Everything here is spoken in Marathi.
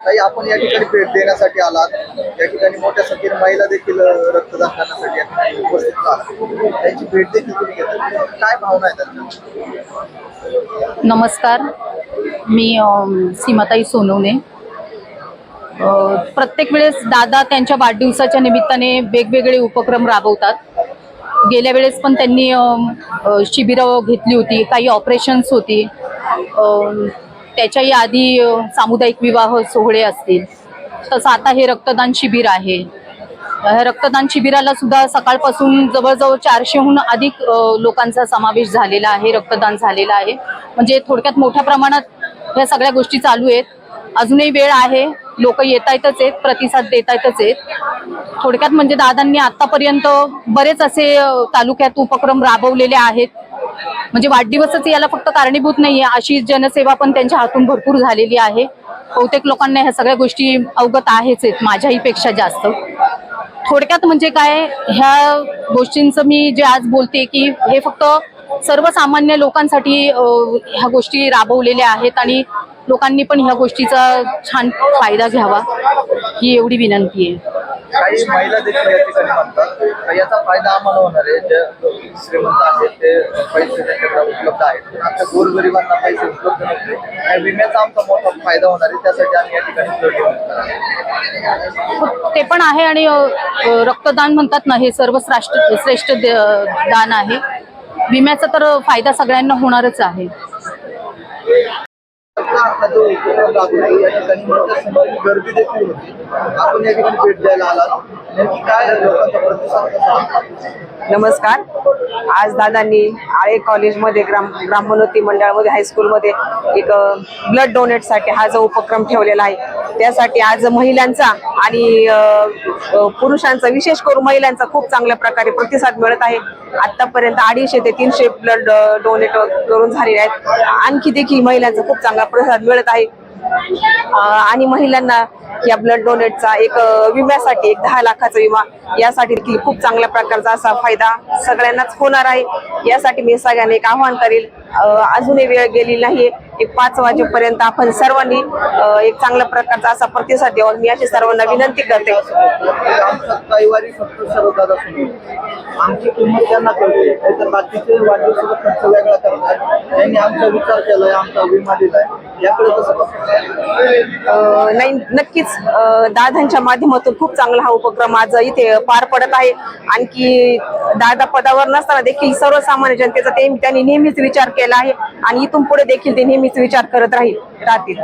ताई आपण या ठिकाणी भेट देण्यासाठी आलात. या ठिकाणी मोठ्या संख्येने महिला देखील रक्तदान करण्यासाठी या ठिकाणी उपस्थित आहात त्यांची भेट देखील तुम्ही घेतात. काय भावना आहे त्यांच्या? नमस्कार. मी सीमाताई सोनवणे. प्रत्येक वेळेस दादा त्यांच्या वाढदिवसाच्या निमित्ताने वेगवेगळे उपक्रम राबवतात. गेल्या वेळेस पण त्यांनी शिबिरं घेतली होती काही ऑपरेशन्स होती. त्याच्याही आधी सामुदायिक विवाह सोहळे असतील. तसं आता हे रक्तदान शिबिर आहे. ह्या रक्तदान शिबिराला सुद्धा सकाळपासून जवळजवळ चारशेहून अधिक लोकांचा समावेश झालेला आहे रक्तदान झालेला आहे. म्हणजे थोडक्यात मोठ्या प्रमाणात ह्या सगळ्या गोष्टी चालू आहेत. अजूनही वेळ आहे. लोक येत आहेतच आहेत प्रतिसाद देत आहेतच आहेत. थोडक्यात म्हणजे दादांनी आतापर्यंत बरेच असे तालुक्यात उपक्रम राबवलेले आहेत. म्हणजे वाढदिवसच याला फक्त कारणीभूत नाहीये. अशी जनसेवा पण त्यांच्या हातून भरपूर झालेली आहे. बहुतेक लोकांना ह्या सगळ्या गोष्टी अवगत आहेच आहेत माझ्याही पेक्षा जास्त. थोडक्यात म्हणजे काय ह्या गोष्टींचं मी जे आज बोलते की हे फक्त सर्वसामान्य लोकांसाठी ह्या गोष्टी राबवलेल्या आहेत आणि लोकांनी पण ह्या गोष्टीचा छान फायदा घ्यावा ही एवढी विनंती आहे. काही महिला देखील या ठिकाणी म्हणतात याचा फायदा आम्हाला होणार आहे. श्रीमंत आहेत ते पैसे त्यांच्याकडे उपलब्ध आहेत. पण आमच्या गोरगरिबांना पैसे उपलब्ध नसते आणि विम्याचा आमचा मोठा फायदा होणार आहे त्यासाठी आम्ही या ठिकाणी blood करणार ते पण आहे आणि अ, रक्तदान म्हणतात ना हे सर्व श्रेष्ठ श्रेष्ठ द- दान आहे. विम्याचा तर फायदा सगळ्यांना होणारच आहे. आपला जो उपक्रम राबवतो या ठिकाणी मोठ्या संख्येने गर्दी देखील होती. आपण या ठिकाणी भेट द्यायला आलात. नेमकी काय लोकांचा प्रतिसाद कसा नमस्कार. आज दादांनी आळे कॉलेजमध्ये ग्राम ग्रामोन्नती मंडळामध्ये हायस्कूलमध्ये एक ब्लड डोनेटसाठी हा जो उपक्रम ठेवलेला आहे त्यासाठी आज महिलांचा आणि पुरुषांचा विशेष करून महिलांचा खूप चांगल्या प्रकारे प्रतिसाद मिळत आहे. आतापर्यंत अडीचशे ते तीनशे ब्लड डोनेट करून झालेले आहेत. आणखी देखील महिलांचा खूप चांगला प्रतिसाद मिळत आहे. आणि महिलांना या ब्लड डोनेटचा एक विम्यासाठी एक दहा लाखाचा विमा यासाठी देखील खूप चांगल्या प्रकारचा असा फायदा सगळ्यांनाच होणार आहे. यासाठी मी सगळ्यांना एक आव्हान करेल. अजूनही वेळ गेली नाही एक पाच वाजेपर्यंत आपण सर्वांनी एक चांगल्या प्रकारचा असा प्रतिसाद द्यावा. मी अशी सर्वांना विनंती करते. आमचा रविवारी फक्त सर्व दादा सुरू. आमची किंमत त्यांना कळते तर बाकीचे वाढदिवसाचा खर्च वेगळा करतात त्यांनी आमचा विचार केलाय आमचा विमा दिलाय. याकडे कसं बघताय? अ, नाही नक्कीच दादांच्या माध्यमातून खूप चांगला हा उपक्रम आज इथे पार पडत आहे. आणखी दादा पदावर नसताना देखील सर्वसामान्य जनतेचा ते त्यांनी नेहमीच विचार केला आहे. आणि इथून पुढे देखील ते नेहमीच विचार करत राहील राहतील.